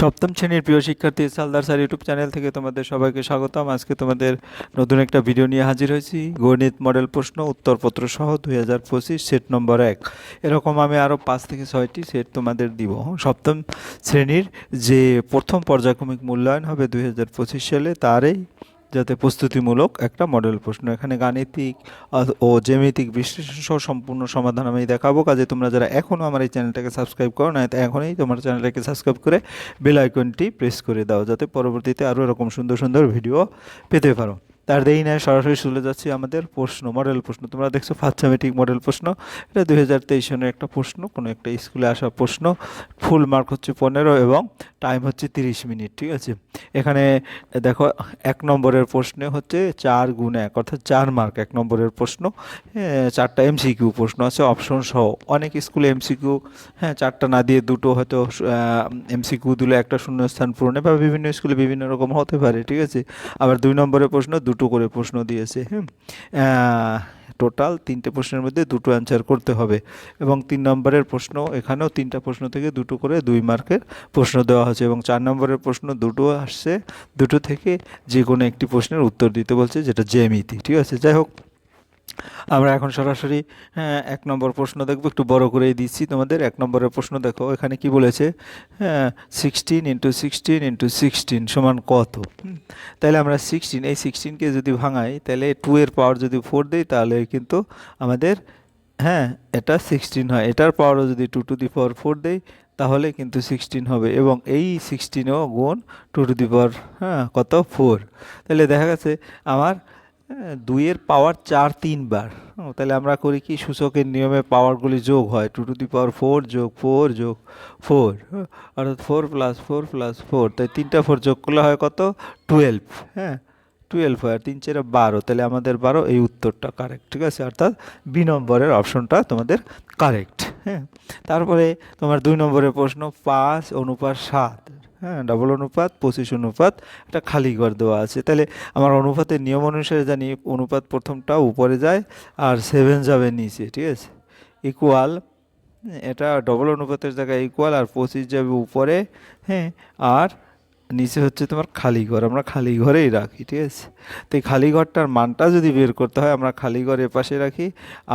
সপ্তম শ্রেণির প্রিয় শিক্ষার্থী সালদার স্যার ইউটিউব চ্যানেল থেকে তোমাদের সবাইকে স্বাগতম। আজকে তোমাদের নতুন একটা ভিডিও নিয়ে হাজির হয়েছি। গণিত মডেল প্রশ্ন, উত্তরপত্র সহ দুই হাজার পঁচিশ সেট নম্বর এক। এরকম আমি আরও পাঁচ থেকে ছয়টি সেট তোমাদের দিব। সপ্তম শ্রেণির যে প্রথম পর্যায়ক্রমিক মূল্যায়ন হবে দুই হাজার পঁচিশ সালে, তারই যাতে প্রস্তুতিমূলক একটা মডেল প্রশ্ন। এখানে গাণিতিক ও জ্যামিতিক বিশ্লেষণ সহ সম্পূর্ণ সমাধান আমি দেখাবো। কাজে তোমরা যারা এখনও আমার এই চ্যানেলটাকে সাবস্ক্রাইব করো না এখনই তোমার চ্যানেলটাকে সাবস্ক্রাইব করে বেল আইকনটি প্রেস করে দাও, যাতে পরবর্তীতে আরও এরকম সুন্দর সুন্দর ভিডিও পেতে পারো। তার দেরি নয় সরাসরি চলে যাচ্ছি আমাদের প্রশ্ন মডেল প্রশ্ন। তোমরা দেখছ ফার্স্ট মডেল প্রশ্ন। এটা দুই হাজার তেইশ সনের একটা প্রশ্ন, কোনো একটা স্কুলে আসা প্রশ্ন। ফুল মার্ক হচ্ছে পনেরো এবং টাইম হচ্ছে তিরিশ মিনিট, ঠিক আছে? এখানে দেখো, এক নম্বরের প্রশ্নে হচ্ছে চার গুণ এক, অর্থাৎ চার মার্ক এক নম্বরের প্রশ্ন। চারটা এমসিকিউ প্রশ্ন আছে অপশন সহ। অনেক স্কুলে এমসিকিউ হ্যাঁ চারটা না দিয়ে দুটো হয়তো এমসিকিউ দিলে একটা শূন্যস্থান পূরণে, বা বিভিন্ন স্কুলে বিভিন্ন রকম হতে পারে, ঠিক আছে? আবার দুই নম্বরের প্রশ্ন, দুটো করে প্রশ্ন দিয়েছে হ্যাঁ টোটাল তিনটে প্রশ্নের মধ্যে দুটো অ্যান্সার করতে হবে এবং তিন নম্বরের প্রশ্ন, এখানেও তিনটা প্রশ্ন থেকে দুটো করে দুই মার্কের প্রশ্ন দেওয়া হয়েছে এবং চার নম্বরের প্রশ্ন দুটো আসছে, দুটো থেকে যে কোনো একটি প্রশ্নের উত্তর দিতে বলছে, যেটা জেমিতি ঠিক আছে? যাই হোক। আমরা এখন সরাসরি হ্যাঁ এক নম্বর প্রশ্ন দেখব। একটু বড় করেই দিচ্ছি তোমাদের। এক নম্বরের প্রশ্ন দেখো, এখানে কি বলেছে? Sixteen into sixteen into sixteen সমান কত? তাহলে আমরা সিক্সটিন এই সিক্সটিনকে যদি ভাঙাই, তাহলে টু এর পাওয়ার যদি ফোর দিই, তাহলে কিন্তু আমাদের হ্যাঁ এটা সিক্সটিন হয়। এটার পাওয়ারও যদি two to the power four দেই, তাহলে কিন্তু সিক্সটিন হবে। এবং এই সিক্সটিনও গুণ টু টু দি পাওয়ার হ্যাঁ কত? ফোর তাহলে দেখা গেছে, আমার দুইয়ের পাওয়ার চার তিনবার। তাহলে আমরা করি কি, সূচকের নিয়মে পাওয়ারগুলি যোগ হয়। Two to the power four যোগ ফোর যোগ ফোর অর্থাৎ four plus four plus four তাই তিনটা ফোর যোগ করলে হয় কত? টুয়েলভ হ্যাঁ টুয়েলভ হয়। আর তিন চারে বারো, তাহলে আমাদের বারো, এই উত্তরটা কারেক্ট ঠিক আছে? অর্থাৎ বি নম্বরের অপশনটা তোমাদের কারেক্ট হ্যাঁ। তারপরে তোমার দুই নম্বরের প্রশ্ন, পাঁচ অনুপাত সাত। হ্যাঁ ডবল অনুপাত, পঁচিশ অনুপাত, একটা খালি ঘর দেওয়া আছে। তাহলে আমার অনুপাতের নিয়ম অনুসারে জানি অনুপাত প্রথমটা উপরে যায় আর সেভেন যাবে নিচে, ঠিক আছে? ইকুয়াল এটা ডবল অনুপাতের জায়গায় ইকুয়াল আর পঁচিশ যাবে উপরে হ্যাঁ আর নিচে হচ্ছে তোমার খালি ঘর, আমরা খালি ঘরেই রাখি, ঠিক আছে? তো এই খালি ঘরটার মানটা যদি বের করতে হয়, আমরা খালি ঘর এ পাশে রাখি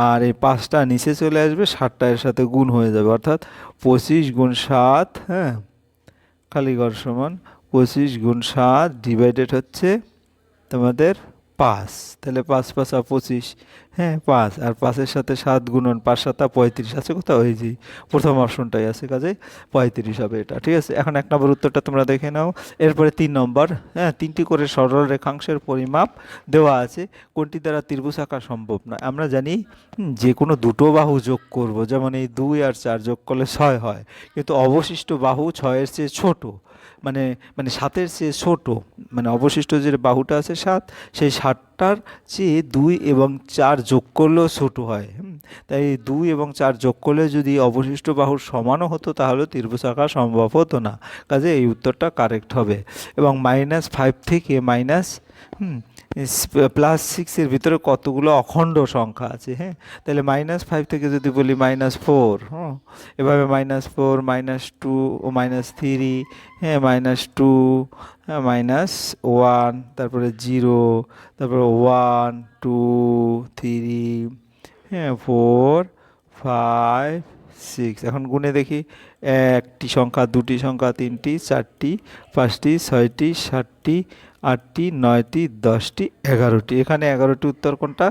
আর এই পাঁচটা নিচে চলে আসবে, সাতটা এর সাথে গুণ হয়ে যাবে, অর্থাৎ পঁচিশ গুণ সাত হ্যাঁ খালি সমান পঁচিশ গুণ সাত ডিভাইডেড হচ্ছে তোমাদের পাঁচ, তাহলে পাঁচ, পাঁচা পঁচিশ। হ্যাঁ পাঁচ। আর পাঁচের সাথে সাত গুণন পাঁচ সাতা পঁয়ত্রিশ। আছে কোথাও? ওই যে, প্রথম অপশনটাই আছে কাজে। পঁয়ত্রিশ হবে এটা, ঠিক আছে? এখন এক নম্বর উত্তরটা তোমরা দেখে নাও। এরপরে তিন নম্বর। হ্যাঁ তিনটি করে সরল রেখাংশের পরিমাপ দেওয়া আছে। কোনটি দ্বারা ত্রিভুজ আঁকা সম্ভব নয়? আমরা জানি যে কোনো দুটো বাহু যোগ করব। যেমন এই দুই আর চার যোগ করলে ছয় হয়। কিন্তু অবশিষ্ট বাহু ছয়ের চেয়ে ছোট। মানে মানে সাতের চেয়ে ছোট মানে অবশিষ্ট যে বাহুটা আছে সাত, সেই সাতটার চেয়ে দুই এবং চার যোগ করলেও ছোট হয় তাই দুই এবং চার যোগ করলে যদি অবশিষ্ট বাহুর সমানও হতো, তাহলে ত্রিভুজ আঁকা সম্ভব হতো না। কাজে এই উত্তরটা কারেক্ট হবে। এবং মাইনাস ফাইভ থেকে মাইনাস হুম প্লাস সিক্সের ভিতরে কতগুলো অখণ্ড সংখ্যা আছে হ্যাঁ? তাহলে মাইনাস ফাইভ থেকে যদি বলি মাইনাস ফোর হ্যাঁ এভাবে মাইনাস ফোর মাইনাস টু ও মাইনাস থ্রি হ্যাঁ মাইনাস টু হ্যাঁ মাইনাস ওয়ান তারপরে জিরো তারপরে ওয়ান টু থ্রি হ্যাঁ ফোর ফাইভ সিক্স এখন গুনে দেখি। একটি সংখ্যা, দুটি সংখ্যা, তিনটি, চারটি, পাঁচটি, ছয়টি, সাতটি, আটটি, নয়টি, দশটি, এগারোটি। এখানে এগারোটি উত্তর কোনটা?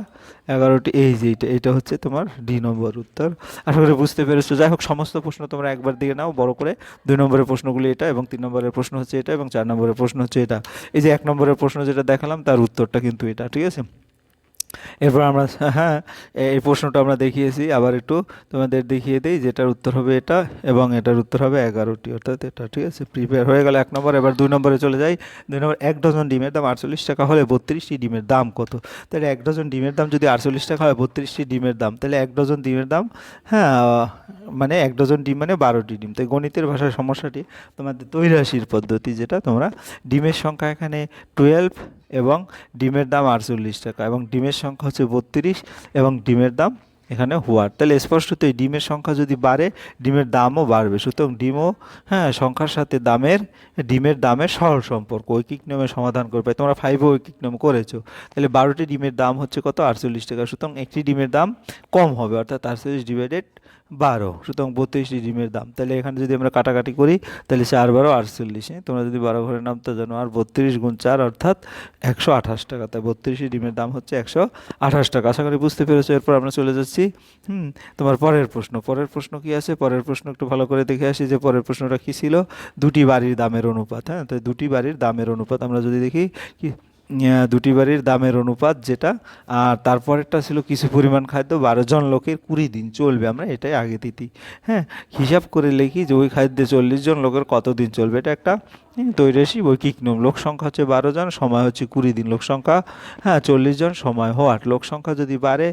এগারোটি, এই যে এইটা এটা হচ্ছে তোমার ডি নম্বর উত্তর। আশা করি বুঝতে পেরেছ। যাই হোক, সমস্ত প্রশ্ন তোমরা একবার দিয়ে নাও। বড় করে দুই নম্বরের প্রশ্নগুলি এটা এবং তিন নম্বরের প্রশ্ন হচ্ছে এটা এবং চার নম্বরের প্রশ্ন হচ্ছে এটা। এই যে এক নম্বরের প্রশ্ন যেটা দেখালাম, তার উত্তরটা কিন্তু এটা, ঠিক আছে? এরপর আমরা হ্যাঁ এই প্রশ্নটা আমরা দেখিয়েছি। আবার একটু তোমাদের দেখিয়ে দিই যেটার উত্তর হবে এটা এবং এটার উত্তর হবে এগারোটি, অর্থাৎ এটা, ঠিক আছে? প্রিপেয়ার হয়ে গেল এক নম্বর। এবার দুই নম্বরে চলে যাই। দুই নম্বর, এক ডজন ডিমের দাম আটচল্লিশ টাকা হলে বত্রিশটি ডিমের দাম কত? তাহলে এক ডজন ডিমের দাম যদি আটচল্লিশ টাকা হয়, বত্রিশটি ডিমের দাম, তাহলে এক ডজন ডিমের দাম হ্যাঁ মানে এক ডজন ডিম মানে বারোটি ডিম। তাই গণিতের ভাষায় সমস্যাটি তোমাদের তৈরাশির পদ্ধতি যেটা, তোমরা ডিমের সংখ্যা এখানে টুয়েলভ এবং ডিমের দাম আটচল্লিশ টাকা এবং ডিমের সংখ্যা হচ্ছে বত্রিশ এবং ডিমের দাম এখানে হোয়াট তাহলে স্পষ্টতই ডিমের সংখ্যা যদি বাড়ে, ডিমের দামও বাড়বে। সুতরাং ডিমও হ্যাঁ সংখ্যার সাথে দামের, ডিমের দামের সরল সম্পর্ক। ঐকিক নিয়মে সমাধান করবে। তোমরা ফাইভও ঐকিক নিয়ম করেছ। তাহলে বারোটি ডিমের দাম হচ্ছে কত? আটচল্লিশ টাকা। সুতরাং একটি ডিমের দাম কম হবে। অর্থাৎ আটচল্লিশ ডিভাইডেড বারো। সুতরাং বত্রিশটি ডিমের দাম। তাহলে এখানে যদি আমরা কাটাকাটি করি, তাহলে চার বারো আটচল্লিশ। হ্যাঁ? তোমরা যদি বারো ঘরের নামতে জানো আর বত্রিশ গুণ চার অর্থাৎ একশো আঠাশ টাকা। তাই বত্রিশটি ডিমের দাম হচ্ছে একশো আঠাশ টাকা। আশা করি বুঝতে পেরেছ। এরপর আমরা চলে যাচ্ছি, হুম, তোমার পরের প্রশ্ন। পরের প্রশ্ন কি আছে? পরের প্রশ্ন একটু ভালো করে দেখে আসি যে পরের প্রশ্নটা কী ছিল? দুটি বাড়ির দামের অনুপাত। হ্যাঁ তো দুটি বাড়ির দামের অনুপাত আমরা যদি দেখি, কি দুটি বাড়ির দামের অনুপাত যেটা, আর তারপরেরটা ছিল কিছু পরিমাণ খাদ্য, বারো জন লোকের কুড়ি দিন চলবে, আমরা এটাই আগে দিতি। হ্যাঁ হিসাব করে লিখি যে ওই খাদ্যে চল্লিশ জন লোকের কত দিন চলবে, এটা একটা তৈরেসি বৈকিক নিয়ম। লোক সংখ্যা হচ্ছে বারো জন, সময় হচ্ছে কুড়ি দিন লোক সংখ্যা। হ্যাঁ চল্লিশ জন সময় হোয়াট লোক সংখ্যা যদি বাড়ে,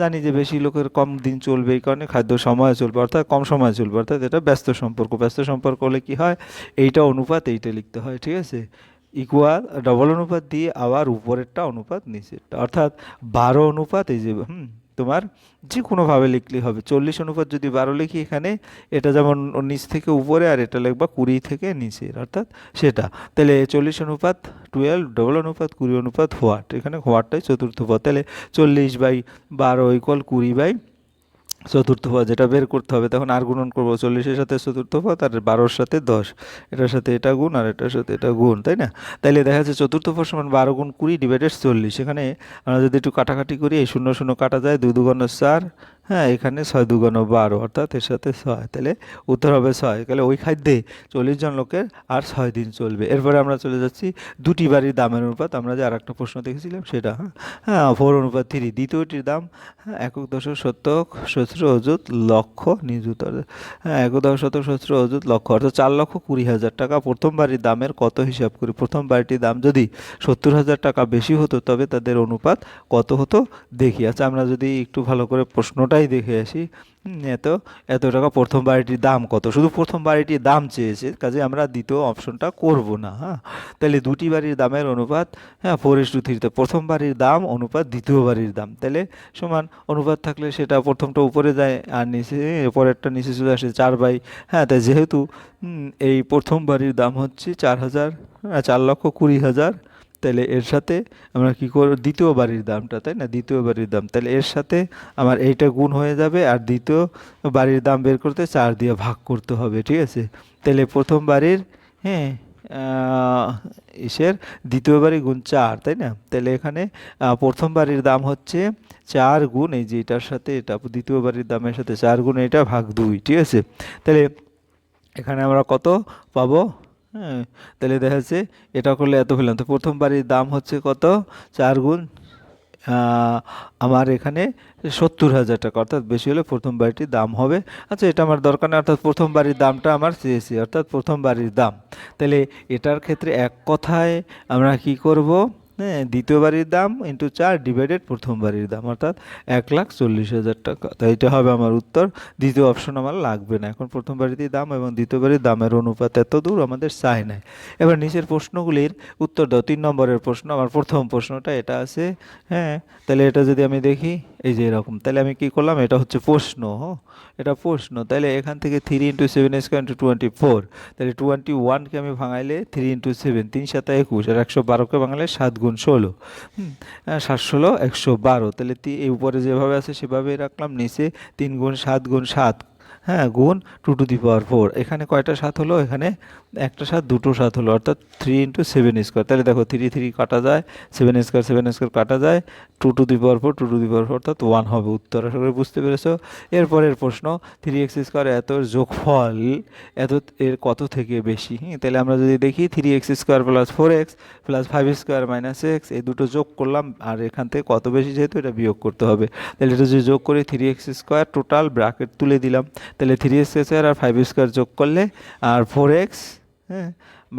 জানি যে বেশি লোকের কম দিন চলবে এই কারণে খাদ্য সময় চলবে, অর্থাৎ কম সময় চলবে, অর্থাৎ এটা ব্যস্ত সম্পর্ক। ব্যস্ত সম্পর্ক হলে কী হয়? এইটা অনুপাত, এইটা লিখতে হয়, ঠিক আছে? ইকুয়াল ডবল অনুপাত দিয়ে আবার উপরেরটা অনুপাত নিচেরটা অর্থাৎ বারো অনুপাত এই যে, হুম, তোমার যে কোনোভাবে লিখলে হবে। চল্লিশ অনুপাত যদি বারো লিখি এখানে, এটা যেমন নিচ থেকে উপরে আর এটা লিখবা কুড়ি থেকে নিচের, অর্থাৎ সেটা। তাহলে চল্লিশ অনুপাত টুয়েলভ ডবল অনুপাত কুড়ি অনুপাত হোয়াট এখানে হোয়াটটাই চতুর্থ পদ। তাহলে চল্লিশ বাই বারো ইকুয়াল কুড়ি বাই চতুর্থ পদ যেটা বের করতে হবে, তখন আর গুণন করব, চল্লিশের সাথে চতুর্থ পদ আর বারোর সাথে দশ। এটার সাথে এটা গুণ আর এটার সাথে এটা গুণ, তাই না? তাইলে দেখা যাচ্ছে চতুর্থ পদ সমান বারো গুণ কুড়ি ডিভাইডেড চল্লিশ। এখানে আমরা যদি একটু কাটাকাটি করি, এই শূন্য শূন্য কাটা যায়, দুই দুগুণ চার হ্যাঁ এখানে ছয় দুগুণ বারো, অর্থাৎ এর সাথে ছয়, তাহলে উত্তর হবে ছয়, তাহলে ওই খাদ্যে চল্লিশ জন লোকের আর ছয় দিন চলবে। এরপরে আমরা চলে যাচ্ছি দুটি বাড়ির দামের অনুপাত, আমরা যে আর একটা প্রশ্ন দেখেছিলাম সেটা হ্যাঁ ফোর অনুপাত থ্রি দ্বিতীয়টির দাম হ্যাঁ একক দশক শতক সহস্র অযুত লক্ষ নিযুত হ্যাঁ একক দশক শতক সহস্র অযুত লক্ষ, অর্থাৎ চার লক্ষ কুড়ি হাজার টাকা। প্রথম বাড়ির দামের কত হিসাব করি? প্রথম বাড়িটির দাম যদি সত্তর হাজার টাকা বেশি হতো, তবে তাদের অনুপাত কত হতো? দেখি। আচ্ছা আমরা যদি একটু ভালো করে প্রশ্নটাই দেখে আসি এত এত টাকা প্রথম বাড়িটির দাম কত? শুধু প্রথম বাড়িটির দাম চেয়েছে কাজে আমরা দ্বিতীয় অপশনটা করব না হ্যাঁ? তাহলে দুটি বাড়ির দামের অনুপাত হ্যাঁ ফোর ইস টু থ্রিতে প্রথম বাড়ির দাম অনুপাত দ্বিতীয় বাড়ির দাম। তাহলে সমান অনুপাত থাকলে সেটা প্রথমটা উপরে যায় আর নিচে পরেরটা নিচে চলে আসে চার বাই হ্যাঁ তাই যেহেতু এই প্রথম বাড়ির দাম হচ্ছে চার হাজার হ্যাঁ, চার লক্ষ কুড়ি হাজার তাহলে এর সাথে আমরা কী করব? দ্বিতীয় বাড়ির দামটা, তাই না? দ্বিতীয় বাড়ির দাম। তাহলে এর সাথে আমার এইটা গুণ হয়ে যাবে আর দ্বিতীয় বাড়ির দাম বের করতে চার দিয়ে ভাগ করতে হবে, ঠিক আছে? তাহলে প্রথম বাড়ির হ্যাঁ ইসের দ্বিতীয় বাড়ি গুণ চার, তাই না? তাহলে এখানে প্রথম বাড়ির দাম হচ্ছে চার গুণ, এই যে এটার সাথে এটা, দ্বিতীয় বাড়ির দামের সাথে চার গুণ, এটা ভাগ দুই, ঠিক আছে? তাহলে এখানে আমরা কত পাবো? হ্যাঁ তাহলে দেখা যাচ্ছে এটা করলে এত পেলাম তো প্রথম দাম হচ্ছে কত? চার গুণ আমার এখানে সত্তর হাজার টাকা, অর্থাৎ বেশি হলে প্রথম বাড়িটির দাম হবে। আচ্ছা এটা আমার দরকার নেই, অর্থাৎ প্রথম বাড়ির দামটা আমার চেয়েছি, অর্থাৎ প্রথম বাড়ির দাম। তাহলে এটার ক্ষেত্রে এক কথায় আমরা কি করব? হ্যাঁ দ্বিতীয় বাড়ির দাম ইন্টু চার ডিভাইডেড প্রথম বাড়ির দাম, অর্থাৎ এক লাখ চল্লিশ হাজার টাকা। তাই এটা হবে আমার উত্তর। দ্বিতীয় অপশন আমার লাগবে না। এখন প্রথম বাড়িতেই দাম এবং দ্বিতীয় বাড়ির দামের অনুপাত এত দূর আমাদের চাই নাই। এবার নিচের প্রশ্নগুলির উত্তর দাও। তিন নম্বরের প্রশ্ন, আমার প্রথম প্রশ্নটা এটা আছে। হ্যাঁ তাহলে এটা যদি আমি দেখি। এই যে এরকম। তাহলে আমি কি করলাম? এটা হচ্ছে প্রশ্ন এটা প্রশ্ন। তাহলে এখান থেকে three into seven square into twenty four তাহলে টোয়েন্টি ওয়ানকে আমি ভাঙাইলে থ্রি ইন্টু সেভেন তিন সাতা একুশ, আর একশো বারোকে ভাঙালে সাত গুণ ষোলো। সাত ষোলো, একশো বারো। তাহলে এই উপরে যেভাবে আছে সেভাবেই রাখলাম, নিচে তিন গুণ সাত গুণ সাত। হ্যাঁ গুণ two to the power four এখানে কয়টা সাত হলো? এখানে একটা সাত, দুটো সাত হলো। অর্থাৎ থ্রি ইন্টু সেভেন স্কোয়ার তাহলে দেখো থ্রি থ্রি কাটা যায় সেভেন স্কোয়ার সেভেন স্কোয়ার কাটা যায় two to the power four two to the power four অর্থাৎ ওয়ান হবে উত্তর। আশা করি বুঝতে পেরেছ? এরপরের প্রশ্ন থ্রি এক্স স্কোয়ার এত যোগফল, এত এর কত থেকে বেশি? হ্যাঁ তাহলে আমরা যদি দেখি three x square plus four x plus five square minus x এই দুটো যোগ করলাম, আর এখান থেকে কত বেশি যেহেতু এটা বিয়োগ করতে হবে। তাহলে এটা যদি যোগ করি three x square total bracket তুলে দিলাম। তাহলে থ্রি এক্স স্কোয়ার আর ফাইভ স্কোয়ার যোগ করলে, আর ফোর এক্স হ্যাঁ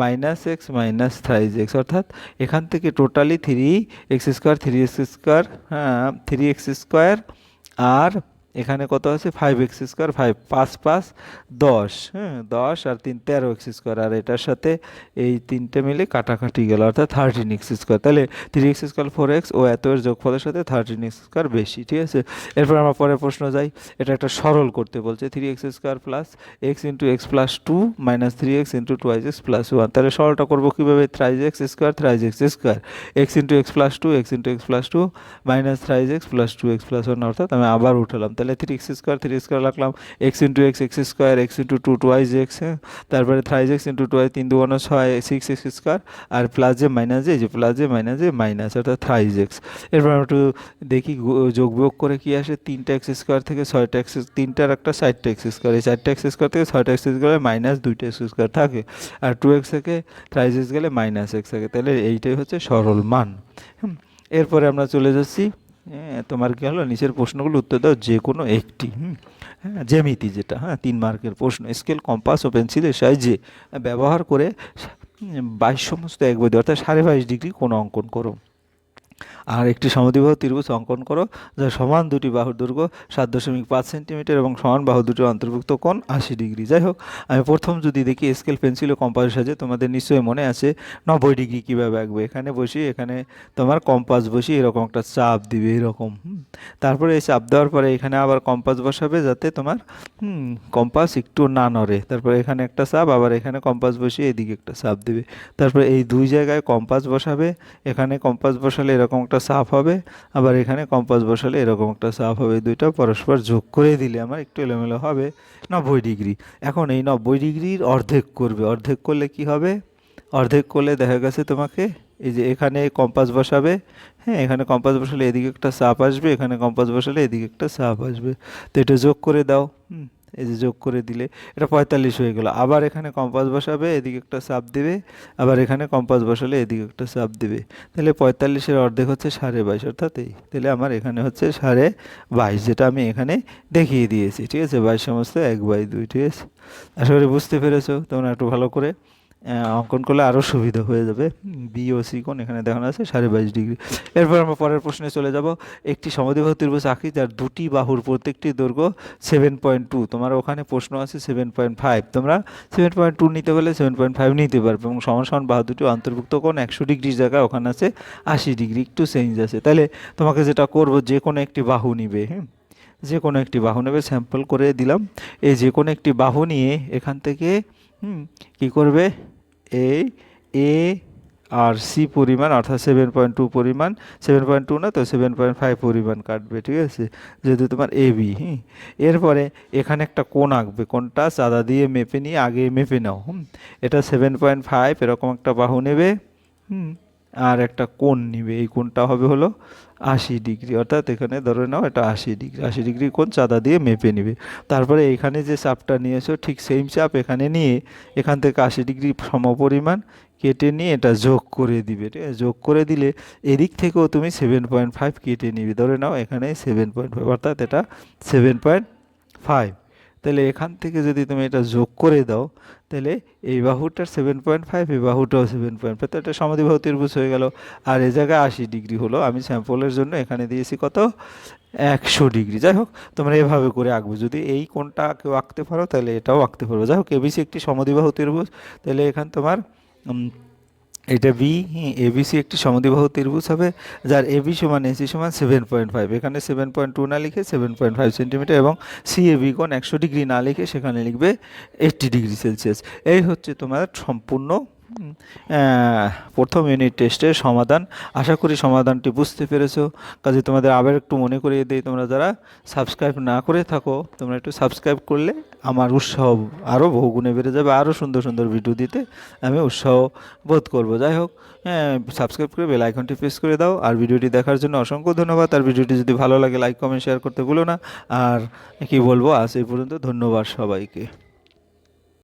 minus x minus thrice x অর্থাৎ এখান থেকে totally three x square three x square হ্যাঁ থ্রি এক্স স্কোয়ার আর এখানে কত আছে? ফাইভ এক্স স্কোয়ার ফাইভ পাঁচ পাঁচ, দশ। হ্যাঁ দশ আর তিন, তেরো এক্স স্কোয়ার আর এটার সাথে এই তিনটে মিলে কাটাকাটি গেল, অর্থাৎ থার্টিন এক্স স্কোয়ার তাহলে three x square four x ও এত এর যোগফলের সাথে থার্টিন এক্স স্কোয়ার বেশি, ঠিক আছে? এরপর আমরা পরের প্রশ্ন যাই। এটা একটা সরল করতে বলছে three x square plus x into x plus two minus three x into two x plus one তাহলে সরলটা করব কীভাবে? Thrice x square thrice x square x into x plus two x into x plus two minus thrice x plus two x plus one অর্থাৎ আমি আবার উঠালাম। তাহলে three x square three square রাখলাম x into x x square x into two twice x তারপরে thrice x into two তিন দু one ছয় সিক্স এক্স স্কোয়ার আর প্লাস যে মাইনাস যে প্লাস যে মাইনাস যে মাইনাস অর্থাৎ থ্রাইজ এক্স এরপর আমরা একটু দেখি যোগ বিয়োগ করে কি আসে তিনটা এক্স স্কোয়ার থেকে ছয়টা এক্স তিনটার একটা চারটা এক্স স্কোয়ার এই চারটা এক্স স্কোয়ার থেকে ছয়টা এক্স স্কোয়ার মাইনাস দুইটা এক্স স্কোয়ার থাকে আর টু এক্স থেকে থ্রাইজ এক্স গেলে মাইনাস এক্স থাকে তাহলে এইটাই হচ্ছে সরল মান হুম, এরপরে আমরা চলে যাচ্ছি হ্যাঁ তোমার কি হলো? নিচের প্রশ্নগুলো উত্তর দাও, যে কোনো একটি হ্যাঁ জ্যামিতি যেটা হ্যাঁ তিন মার্কের প্রশ্ন। স্কেল, কম্পাস ও পেন্সিলের সাহায্যে ব্যবহার করে বাইশ সমস্ত এক বৈধ, অর্থাৎ সাড়ে বাইশ ডিগ্রি কোনো অঙ্কন করো। আর একটি সমদ্বিবাহু ত্রিভুজ অঙ্কন করো, যা সমান দুটি বাহুর দৈর্ঘ্য সাত দশমিক পাঁচ সেন্টিমিটার এবং সমান বাহু দুটি অন্তর্ভুক্ত কোণ আশি ডিগ্রি। যাই হোক, আমি প্রথম যদি দেখি স্কেল পেন্সিল ও কম্পাস সাজে তোমাদের নিশ্চয়ই মনে আছে নব্বই ডিগ্রি কীভাবে আঁকবে? এখানে বসি, এখানে তোমার কম্পাস বসি এরকম একটা চাপ দিবে, এরকম। তারপরে এই চাপ দেওয়ার পরে এখানে আবার কম্পাস বসাবে যাতে তোমার কম্পাস একটু না নড়ে। তারপরে এখানে একটা চাপ, আবার এখানে কম্পাস বসিয়ে এদিকে একটা চাপ দেবে। তারপরে এই দুই জায়গায় কম্পাস বসাবে, এখানে কম্পাস বসালে এরকম একটা চাপ হবে, আবার এখানে কম্পাস বসালে এরকম একটা চাপ হবে। দুইটা পরস্পর যোগ করে দিলে আমার একটু এলোমেলো হবে নব্বই ডিগ্রি। এখন এই নব্বই ডিগ্রির অর্ধেক করবে। অর্ধেক করলে কি হবে? অর্ধেক করলে দেখা গেছে তোমাকে এই যে এখানে কম্পাস বসাবে হ্যাঁ এখানে কম্পাস বসালে এদিকে একটা চাপ আসবে, এখানে কম্পাস বসালে এদিকে একটা চাপ আসবে। তো এটা যোগ করে দাও। হুম। এই যে যোগ করে দিলে, এটা পঁয়তাল্লিশ হয়ে গেল। আবার এখানে কম্পাস বসাবে, এদিকে একটা চাপ দেবে, আবার এখানে কম্পাস বসালে এদিকে একটা চাপ দেবে। তাহলে পঁয়তাল্লিশের অর্ধেক হচ্ছে সাড়ে বাইশ, অর্থাৎ এই। তাহলে আমার এখানে হচ্ছে সাড়ে বাইশ, যেটা আমি এখানে দেখিয়ে দিয়েছি, ঠিক আছে? বাইশ সমস্ত এক বাই দুই, ঠিক আছে? আশা করি বুঝতে পেরেছ, তোমরা একটু ভালো করে অঙ্কন করলে আরও সুবিধা হয়ে যাবে। বি ও সি কোণ এখানে দেখানো আছে, সাড়ে বাইশ ডিগ্রি। এরপর আমরা পরের প্রশ্নে চলে যাব। একটি সমদ্বিবাহু ত্রিভুজ আঁকি, যার দুটি বাহুর প্রত্যেকটি দৈর্ঘ্য সেভেন পয়েন্ট টু তোমার ওখানে প্রশ্ন আছে সেভেন পয়েন্ট ফাইভ তোমরা সেভেন পয়েন্ট টু নিতে পারলে সেভেন পয়েন্ট ফাইভ নিতে পারবে এবং সমান সমান বাহু দুটি অন্তর্ভুক্ত কোণ একশো ডিগ্রির জায়গায়, ওখানে আছে আশি ডিগ্রি। একটু চেঞ্জ আছে। তাহলে তোমাকে যেটা করব, যে কোনো একটি বাহু নিবে হ্যাঁ যে কোনো একটি বাহু নেবে স্যাম্পল করে দিলাম। এই যে কোনো একটি বাহু নিয়ে এখান থেকে হুম। কী করবে? এই এ আর সি পরিমাণ, অর্থাৎ সেভেন পয়েন্ট টু পরিমাণ সেভেন পয়েন্ট টু না তো সেভেন পয়েন্ট ফাইভ পরিমাণ কাটবে, ঠিক আছে? যেহেতু তোমার এ বি হুম। এরপরে এখানে একটা কোন আঁকবে কোনটা চাঁদা দিয়ে মেপে নিয়ে আগে মেপে নাও, হুম। এটা সেভেন পয়েন্ট ফাইভ এরকম একটা বাহু নেবে, হুম। আর একটা কোণ নিবে, এই কোণটা হবে হলো আশি ডিগ্রি। অর্থাৎ এখানে ধরে নাও এটা আশি ডিগ্রি। আশি ডিগ্রি কোণ চাঁদা দিয়ে মেপে নিবে। তারপরে এখানে যে চাপটা নিয়েছো, ঠিক সেম চাপ এখানে নিয়ে এখান থেকে আশি ডিগ্রি সমপরিমাণ কেটে নিয়ে এটা যোগ করে দিবে, ঠিক আছে? যোগ করে দিলে এদিক থেকেও তুমি সেভেন পয়েন্ট ফাইভ কেটে নিবে। ধরে নাও এখানে সেভেন পয়েন্ট ফাইভ অর্থাৎ এটা সেভেন পয়েন্ট ফাইভ তাহলে এখান থেকে যদি তুমি এটা যোগ করে দাও, তাহলে এই বাহুটার সেভেন পয়েন্ট ফাইভ এই বাহুটাও সেভেন পয়েন্ট ফাইভ তো এটা সমাধিবাহু ত্রিভুজ হয়ে গেল। আর এ জায়গায় আশি ডিগ্রি হলো, আমি স্যাম্পলের জন্য এখানে দিয়েছি কত? একশো ডিগ্রি। যাই হোক, তোমরা এভাবে করে আঁকবে। যদি এই কোনটা কেউ আঁকতে পারো, তাহলে এটাও আঁকতে পারো যাই হোক এবিসি একটি সমদ্বিবাহু ত্রিভুজ। তাহলে এখান তোমার এটা বি এ এবিসি একটি সমদিবাহু ত্রিভুজ হবে, যার এবি সমান এসি সমান সেভেন পয়েন্ট ফাইভ এখানে সেভেন পয়েন্ট টু না লিখে সেভেন পয়েন্ট ফাইভ সেন্টিমিটার এবং সি এবি কোণ একশো ডিগ্রি না লিখে সেখানে লিখবে এইটটি ডিগ্রি সেলসিয়াস এই হচ্ছে তোমার সম্পূর্ণ প্রথম ইউনিট টেস্টের সমাধান। আশা করি সমাধানটি বুঝতে পেরেছ। কাজে তোমাদের আবার একটু মনে করিয়ে দিই, তোমরা যারা সাবস্ক্রাইব না করে থাকো, তোমরা একটু সাবস্ক্রাইব করলে আমার উৎসাহ আরও বহুগুণে বেড়ে যাবে আরও সুন্দর সুন্দর ভিডিও দিতে আমি উৎসাহ বোধ করব। যাই হোক হ্যাঁ সাবস্ক্রাইব করে বেল আইকনটি প্রেস করে দাও। আর ভিডিওটি দেখার জন্য অসংখ্য ধন্যবাদ। আর ভিডিওটি যদি ভালো লাগে লাইক কমেন্ট শেয়ার করতে ভুলো না। আর কি বলব, আজ এই পর্যন্ত ধন্যবাদ সবাইকে।